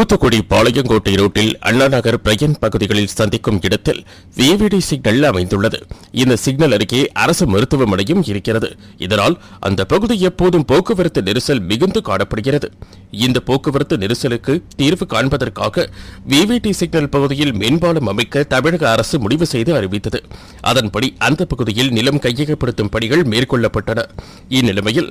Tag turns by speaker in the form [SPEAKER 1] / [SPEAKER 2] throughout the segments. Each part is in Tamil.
[SPEAKER 1] தூத்துக்குடி பாளையங்கோட்டை ரோட்டில் அண்ணா நகர் பிரயன் பகுதிகளில் சந்திக்கும் இடத்தில் விவிடி சிக்னல் அமைந்துள்ளது. இந்த சிக்னல் அருகே அரசு மருத்துவமனையும் இருக்கிறது. இதனால் அந்த பகுதி எப்போதும் போக்குவரத்து நெரிசல் மிகுந்து காணப்படுகிறது. இந்த போக்குவரத்து நெரிசலுக்கு தீர்வு காண்பதற்காக விவிடி சிக்னல் பகுதியில் மேம்பாலம் அமைக்க தமிழக அரசு முடிவு செய்து அறிவித்தது. அதன்படி அந்த பகுதியில் நிலம் கையகப்படுத்தும் பணிகள் மேற்கொள்ளப்பட்டன. இந்நிலைமையில்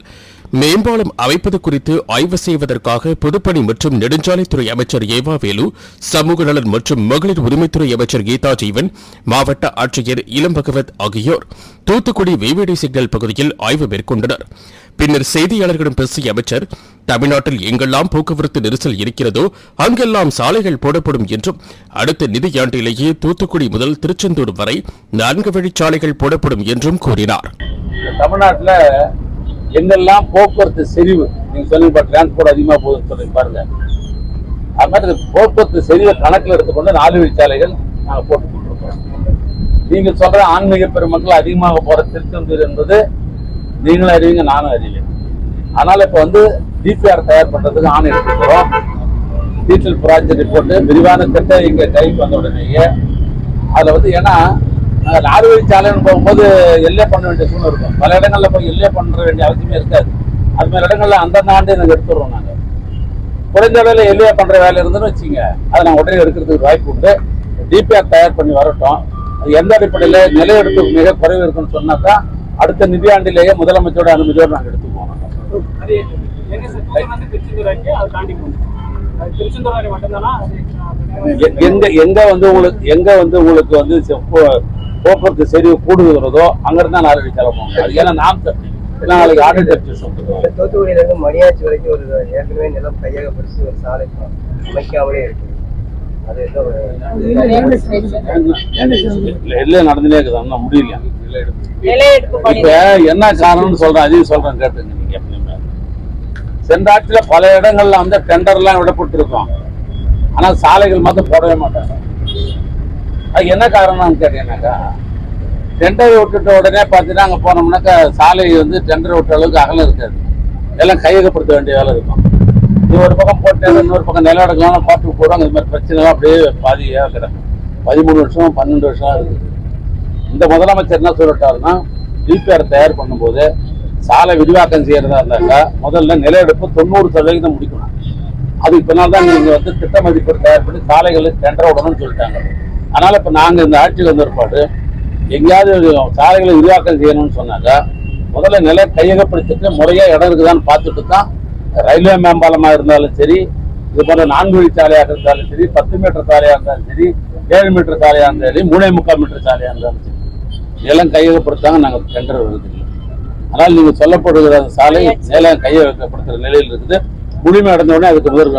[SPEAKER 1] மேம்பாலம் அமைப்பது குறித்து ஆய்வு செய்வதற்காக பொதுப்பணி மற்றும் நெடுஞ்சாலைத்துறை அமைச்சர் ஏவா வேலு சமூக நலன் மற்றும் மகளிர் உரிமைத்துறை அமைச்சர் கீதா ஜீவன் மாவட்ட ஆட்சியர் இளம் பகவத் ஆகியோர் தூத்துக்குடி வேவேடி சிக்னல் பகுதியில் ஆய்வு மேற்கொண்டனர். பின்னர் செய்தியாளர்களிடம் பேசிய அமைச்சர் தமிழ்நாட்டில் எங்கெல்லாம் போக்குவரத்து நெரிசல் இருக்கிறதோ அங்கெல்லாம் சாலைகள் போடப்படும் என்றும் அடுத்த நிதியாண்டிலேயே தூத்துக்குடி முதல் திருச்செந்தூர் வரை நான்கு வழிச்சாலைகள் போடப்படும் என்றும் கூறினார்.
[SPEAKER 2] தமிழ்நாட்டில் எங்கெல்லாம் போக்குவரத்து செறிவு நீங்க சொன்னீங்க டிரான்ஸ்போர்ட் அதிகமாக போகுதுன்னு சொல்றீங்க பாருங்க. அது மாதிரி போக்குவரத்து செறிவை கணக்கில் எடுத்துக்கொண்டு நாலு வழிச்சாலைகள் நாங்கள் போட்டு நீங்கள் சொல்ற ஆன்மீக பெருமக்கள் அதிகமாக போற திருச்செந்தூர் என்பது நீங்களும் அறிவீங்க நானும் அறிவேன். அதனால இப்ப வந்து டிபிஆர் தயார் பண்றதுக்கு ஆணை எடுத்துக்கிறோம் டீட்டெயில் ப்ராஜெக்ட் ரிப்போர்ட் விரிவான திட்டம் இங்க கைக்கு வந்த உடனேயே அதுல வந்து ஏன்னா நாங்கள் நாலு சாலைன்னு போகும்போது எல்லே பண்ண வேண்டிய சூழ்நிலை இருக்கும். பல இடங்கள்ல போய் எல்லே பண்ண வேண்டிய அவசியமே இருக்காது. அது மாதிரி இடங்கள்ல அந்தந்த ஆண்டு நாங்கள் எடுத்துடுறோம் நாங்கள் குறைந்த அளவில் எல்லையா பண்ற வேலை இருந்துன்னு வச்சுங்க அதை நாங்கள் உடனே எடுக்கிறதுக்கு வாய்ப்பு உண்டு. டிபிஆர் தயார் பண்ணி வரட்டும். எந்த அடிப்படையில் நிலை எடுப்பு மிக குறைவு இருக்குன்னு சொன்னாக்கா அடுத்த நிதியாண்டிலேயே முதலமைச்சரோட அனுமதியோடு நாங்கள் எடுத்துக்குவோம். நாங்கள்
[SPEAKER 3] அது எங்க
[SPEAKER 2] எங்க எங்க வந்து உங்களுக்கு எங்க வந்து உங்களுக்கு வந்து போக்குவரத்து செறிவு கூடுகிறதோ அங்கிருந்தா செலவு போகணும். அது ஏன்னா நாம் நாளைக்கு ஆடிட் அப்சஸ் வந்துடும்
[SPEAKER 4] தூத்துக்குடியில இருந்து மணியாச்சி வரைக்கும் ஒரு ஏற்கனவே நிலம் கையகப்படுத்தி ஒரு சாலை அமைக்காமலே இருக்கு.
[SPEAKER 2] எல்லாம் நடந்துனே இருக்குது. முடியல இப்ப என்ன காரணம்னு சொல்றேன் அதையும் சொல்றேன் கேட்டுங்க நீங்க எப்பயுமே சென்ற ஆட்சியில பல இடங்கள்ல வந்து டெண்டர் எல்லாம் விடப்பட்டிருக்கோம். ஆனா சாலைகள் மட்டும் போடவே மாட்டாங்க. அது என்ன காரணம்னு கேட்டீங்கன்னாக்கா டெண்டர் விட்டுட்ட உடனே பார்த்தீங்கன்னா அங்கே போனோம்னாக்கா சாலை வந்து டெண்டர் விட்ட அளவுக்கு அகலம் இருக்காது. எல்லாம் கையகப்படுத்த வேண்டிய வேலை இருக்கும். இது ஒரு பக்கம் போட்டு இன்னொரு பக்கம் நிலம் எடுக்கலாம்னு பார்த்து போடுவாங்க. இது மாதிரி பிரச்சனைலாம் அப்படியே பாதியாக கிடக்கும் பதிமூணு வருஷம் பன்னெண்டு வருஷம் இருக்குது இந்த முதலமைச்சர் என்ன சொல்லிட்டாருன்னா டிபிஆர் தயார் பண்ணும்போது சாலை விரிவாக்கம் செய்யறதா இருந்தாக்கா முதல்ல நிலையெடுப்பு தொண்ணூறு சதவீதம் முடிக்கணும். அதுக்கு பின்னால் தான் நீங்கள் வந்து திட்ட மதிப்பு தயார் பண்ணி சாலைகளை டெண்டர் விடணும்னு சொல்லிட்டாங்க. அதனால் இப்போ நாங்கள் இந்த ஆட்சியில் வந்த பிற்பாடு எங்கேயாவது சாலைகளை விரிவாக்கம் செய்யணும்னு சொன்னாக்கா முதல்ல நிலை கையகப்படுத்திட்டு முறையாக இடம் இருக்குதான்னு பார்த்துட்டு தான் ரயில்வே மேம்பாலமா இருந்தாலும் சரி இது போல நான்கு வழி சாலையாக இருந்தாலும் சரி பத்து மீட்டர் சாலையா இருந்தாலும் சரி ஏழு மீட்டர் சாலையா இருந்தாலும் சரி மூணே முக்கால் மீட்டர் சாலையா இருந்தாலும் சரி இதெல்லாம் கையகப்படுத்தாங்க நாங்க டெண்டர் வருது ஆனால் நீங்க சொல்லப்படுகிற அந்த சாலை நிலம் கையகப்படுத்துற நிலையில் இருக்குது. முழுமை அடைந்த உடனே அதுக்கு முதல்